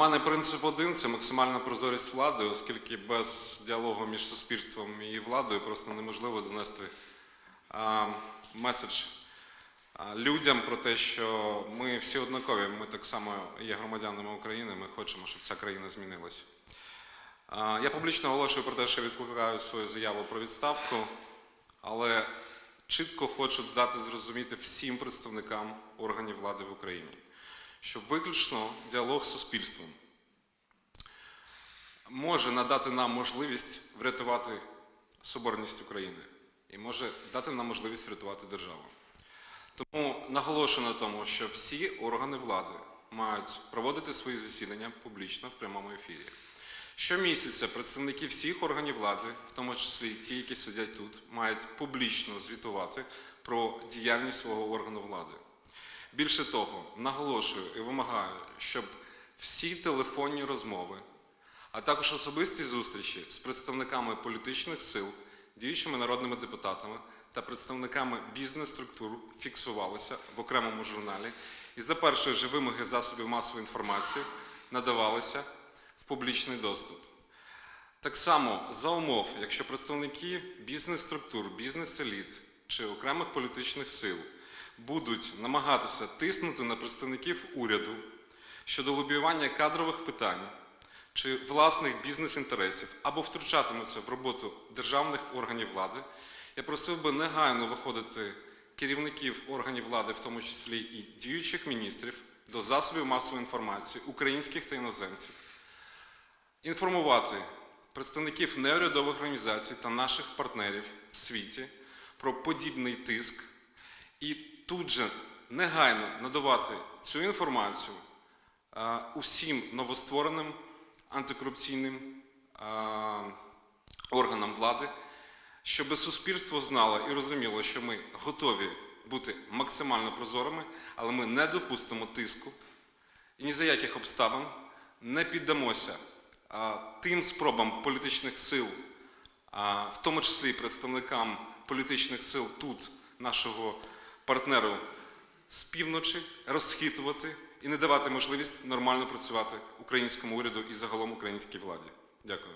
мене принцип один це максимальна прозорість влади, оскільки без діалогу між суспільством і владою просто неможливо донести а, меседж людям про те, що ми всі однакові, ми так само є громадянами України, ми хочемо, щоб ця країна змінилася. Я публічно оголошую про те, що відкликаю свою заяву про відставку, але чітко хочу дати зрозуміти всім представникам органів влади в Україні, що виключно діалог з суспільством може надати нам можливість врятувати соборність України і може дати нам можливість врятувати державу. Тому наголошую на тому, що всі органи влади мають проводити свої засідання публічно в прямому ефірі. Щомісяця представники всіх органів влади, в тому числі ті, які сидять тут, мають публічно звітувати про діяльність свого органу влади. Більше того, наголошую і вимагаю, щоб всі телефонні розмови, а також особисті зустрічі з представниками політичних сил, діючими народними депутатами та представниками бізнес-структур фіксувалися в окремому журналі і за першої ж вимоги засобів масової інформації надавалися в публічний доступ. Так само за умов, якщо представники бізнес-структур, бізнес-еліт чи окремих політичних сил будуть намагатися тиснути на представників уряду щодо лобіювання кадрових питань чи власних бізнес-інтересів або втручатимуться в роботу державних органів влади, я просив би негайно виходити керівників органів влади, в тому числі і діючих міністрів, до засобів масової інформації, українських та іноземців, інформувати представників неурядових організацій та наших партнерів в світі про подібний тиск і тут же негайно надавати цю інформацію усім новоствореним антикорупційним органам влади, щоб суспільство знало і розуміло, що ми готові бути максимально прозорими, але ми не допустимо тиску і ні за яких обставин не піддамося тим спробам політичних сил, в тому числі і представникам політичних сил тут, нашого партнеру з півночі, розхитувати і не давати можливість нормально працювати українському уряду і загалом українській владі. Дякую.